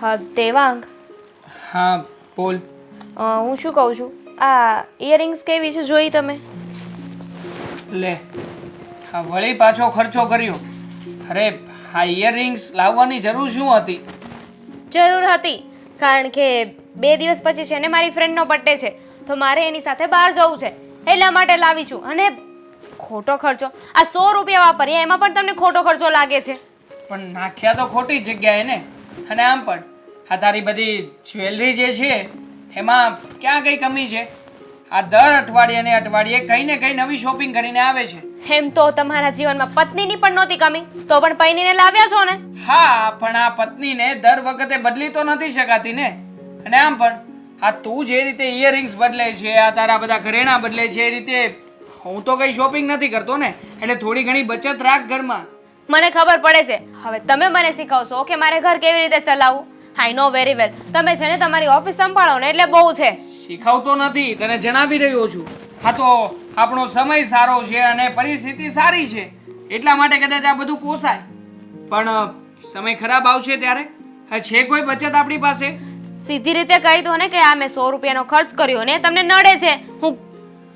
હા દેવાંગ. હા બોલ. હું શું કહું છું? આ ઇયરિંગ્સ કેવી છે જોઈ તમે? લે હા વળી પાછો ખર્ચો કર્યો. અરે આ ઇયરિંગ્સ લાવવાની જરૂર શું હતી? જરૂર હતી કારણ કે બે દિવસ પછી છે ને મારી ફ્રેન્ડનો બર્થડે છે. તો મારે એની સાથે બહાર જવું છે. એટલા માટે લાવી છું. અને ખોટો ખર્ચો. આ સો રૂપિયા વાપરીએ એમાં પણ તમને ખોટો ખર્ચો લાગે છે. પણ નાખ્યા તો ખોટી જગ્યાએ ને. અને આમ પણ. આ તારી બધી જ્વેલરી જે છે એમાં ક્યાં કઈ કમી છે? આ દર અઠવાડિયે ને અઠવાડિયે કઈ ને કંઈ નવી શોપિંગ કરીને આવે છે. એમ તો તમારા જીવનમાં પત્નીની પણ નહોતી કમી. તો પણ પૈનીને લાવ્યા છો ને? હા પણ આ પત્નીને દર વખતે બદલી તો નથી શકાતી ને. અને આમ પણ આ તું જે રીતે ઇયરિંગ્સ બદલે છે આ તારા બધા ઘરેણા બદલે છે એ રીતે હું તો કઈ શોપિંગ નથી કરતો ને. એટલે થોડી ઘણી બચત રાખ ઘરમાં. મને ખબર પડે છે. હવે તમે મને શીખવશો કે મારે ઘર કેવી રીતે ચલાવવું? આઈ નો વેરી વેલ તમે છે ને તમારી ઓફિસ સંભાળો ને એટલે બહુ છે. શીખવતો નથી તને જણાવી રહ્યો છું. હા તો આપણો સમય સારો છે અને પરિસ્થિતિ સારી છે. એટલા માટે કદાચ આ બધું પોસાય. પણ સમય ખરાબ આવશે ત્યારે? હા છે કોઈ બચત આપણી પાસે? સીધી રીતે કહી દો ને કે આ મેં સો રૂપિયાનો ખર્ચ કર્યો ને તમને નડે છે. હું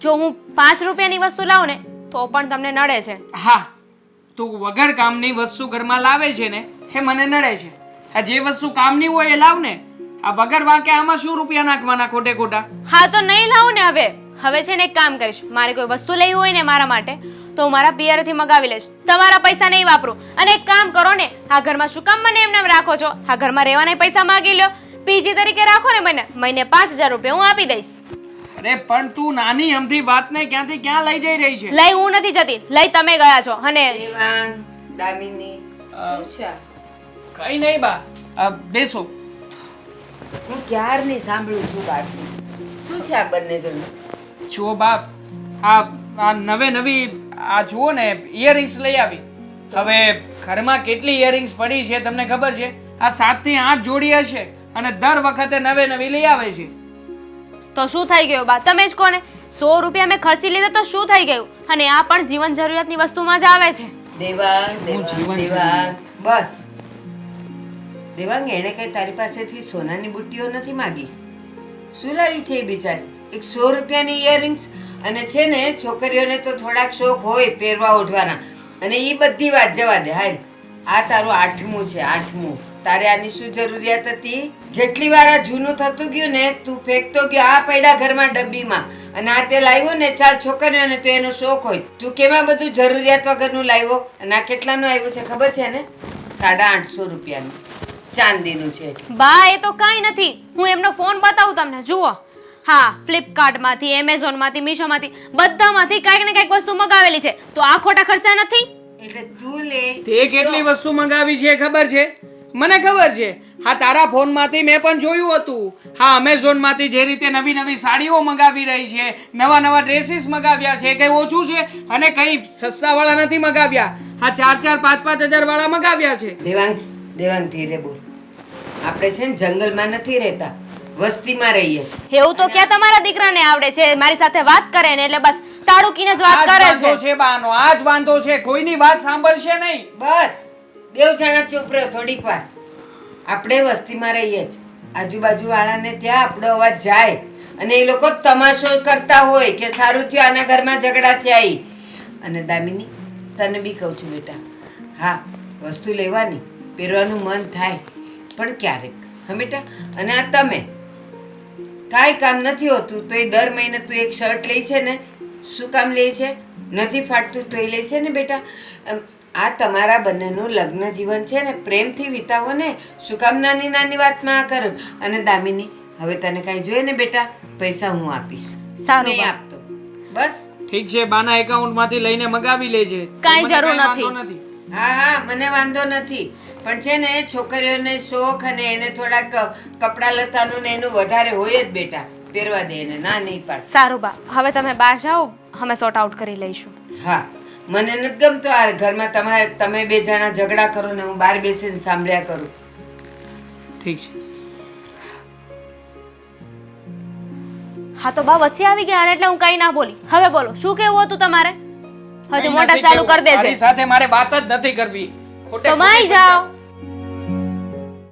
જો હું પાંચ રૂપિયાની વસ્તુ લાવું ને તો પણ તમને નડે છે. હા તું વગર કામની વસ્તુ ઘરમાં લાવે છે ને એ મને નડે છે. આ જે વસ્તુ કામની હોય એ લાવ ને આ વગર વાંકે આમાં શું રૂપિયા નાખવાના ખોટે ખોટા? હા તો નહીં લાવું ને હવે. હવે છે ને એક કામ કરીશ. મારે કોઈ વસ્તુ લેવી હોય ને મારા માટે તો હું મારા પિયરથી મગાવી લઈશ. તમારા પૈસા નહીં વાપરું. અને એક કામ કરો ને આ ઘરમાં શું કામ મને એમને એમ રાખો છો? આ ઘરમાં રહેવાના પૈસા માગી લો પીજી તરીકે રાખો ને મને. મહિને પાંચ હજાર રૂપિયા હું આપી દઈશ. અરે પણ તું નાની અમથી વાતને ક્યાંથી ક્યાં લઈ જઈ રહી છે? લઈ હું નથી જતી. લઈ તમે ગયા છો. અને દેવાંગ દામિની શું છે? કઈ નહીં બા. અ, બેસો. હું ક્યારની સાંભળું છું બાળકી? શું છે આ બંને જણ જુઓ બાપ આ આ નવે નવી આ જુઓ ને ઇયરિંગ્સ લઈ આવી. હવે ઘરમાં કેટલી ઇયરિંગ્સ પડી છે તમને ખબર છે? આ સાતથી આઠ જોડી હશે અને દર વખતે નવે નવી લઈ આવે છે. તો શું થઈ ગયું બા? તમે જ કોને? સો રૂપિયા મેં ખર્ચી લીધા તો શું થઈ ગયું? અને આ પણ જીવન જરૂરિયાતની વસ્તુમાં જ આવે છે. દેવા દેવા દેવા. બસ. દેવાંગ, એણે કઈ તારી પાસેથી સોનાની બુટ્ટીઓ નથી માગી? શું લાવી છે એ બિચારી? એક સો રૂપિયાની ઇયરિંગ્સ અને છે ને, છોકરીઓને તો થોડાક શોખ હોય પહેરવા ઓઢવાના. અને એ બધી વાત જવા દે, હાલ. આ તારું આઠમું છે, આઠમું. તારે આની શું જરૂરિયાત હતી? જેટલી વાર આ જૂનું થતું ગયું ને, તું ફેંકતો ગયો, આ પડ્યા ઘરમાં ડબ્બીમાં. અને આ તે લાવ્યો ને, ચાલ છોકરીઓને તો એનો શોખ હોય. તું કેમાં બધું જરૂરિયાત વગરનું લાવ્યો? અને આ કેટલાનું આવ્યું છે, ખબર છે ને સાડા આઠસો રૂપિયાનું. ચાંદીનું છે બા એ તો કાંઈ નથી. હું એમનો ફોન બતાવું તમને. જુઓ. હા ફ્લિપકાર્ટમાંથી એમેઝોનમાંથી મીશોમાંથી બધામાંથી કાંઈક ને કાંઈક વસ્તુ મગાવેલી છે. તો આ ખોટા ખર્ચા નથી? એટલે તું લે. તે કેટલી વસ્તુ મંગાવી છે ખબર છે? મને ખબર છે. હા તારા ફોનમાંથી મેં પણ જોયું હતું. હા અમેઝોનમાંથી જે રીતે નવી નવી સાડીઓ મંગાવી રહી છે નવા નવા ડ્રેસીસ મંગાવ્યા છે કઈ ઓછું છે? અને કઈ સસ્તા વાળા નથી મંગાવ્યા? હા ચાર ચાર પાંચ પાંચ હજાર વાળા મંગાવ્યા છે. દેવાંગ દેવાંગ ધીરે બોલ. આપણે છે ને જંગલમાં નથી રહેતા વસ્તીમાં રહીએ. એવું તો ક્યાં તમારા દીકરાને આવડે છે મારી સાથે વાત કરે ને એટલે બસ તાળુકીને જ વાત કરે છે. છે બાનો આ જ વાંધો છે કોઈની વાત સાંભળશે નહીં. બસ બેવ જણા ચૂપ રહ્યો થોડીક વાર. આપણે વસ્તીમાં રહીએ જ. આજુબાજુ વાળાને ત્યાં આપણો અવાજ જાય. અને એ લોકો તમાશો કરતા હોય કે સારું થયું આના ઘરમાં ઝઘડા થયા અને દામિની તને બી કહું છું બેટા હા વસ્તુ લેવાની. પહેરવાનું મન થાય. પણ ક્યારેક હમેટા અને આ તમે. કાંઈ કામ નથી હોતું તો એ દર મહિને તું એક શર્ટ લે છે ને શું કામ લે છે? નથી ફાટતું તો એ લે છે ને બેટા? આ તમારા બંનેનું લગ્ન જીવન છે ને પ્રેમથી વિતાવો ને. શું કામ નાની નાની વાતમાં આ કરો? અને દામિની હવે તને કાંઈ જોઈએ ને બેટા? પૈસા હું આપીશ. સારું નહીં આપતો. બસ. ઠીક છે બાના એકાઉન્ટમાંથી લઈને મગાવી લેજે. કાંઈ જરૂર નથી. હા હા મને વાંધો નથી. પણ છે ને છોકરીઓને શોખ અને એને થોડાક કપડાં લતાનું ને એનું વધારે હોય જ બેટા. પહેરવા દે એને ના નહીં પાડ સારું બા હવે તમે બહાર જાઓ અમે સોર્ટ આઉટ કરી લઈશું. હા મને નથી ગમતો આ ઘરમાં તમારે તમે બે જણા ઝઘડા કરો ને હું બહાર બેસીને સાંભળ્યા કરું. ઠીક છે. હા તો બા વચ્ચે આવી ગયા એટલે હું કઈ ના બોલી. હવે બોલો શું કેવું હતું તમારે? હજી મોટા ચાલુ કરી દેજે. સાથે મારે વાત જ નથી કરવી. ખોટે તો માઈ જાઓ.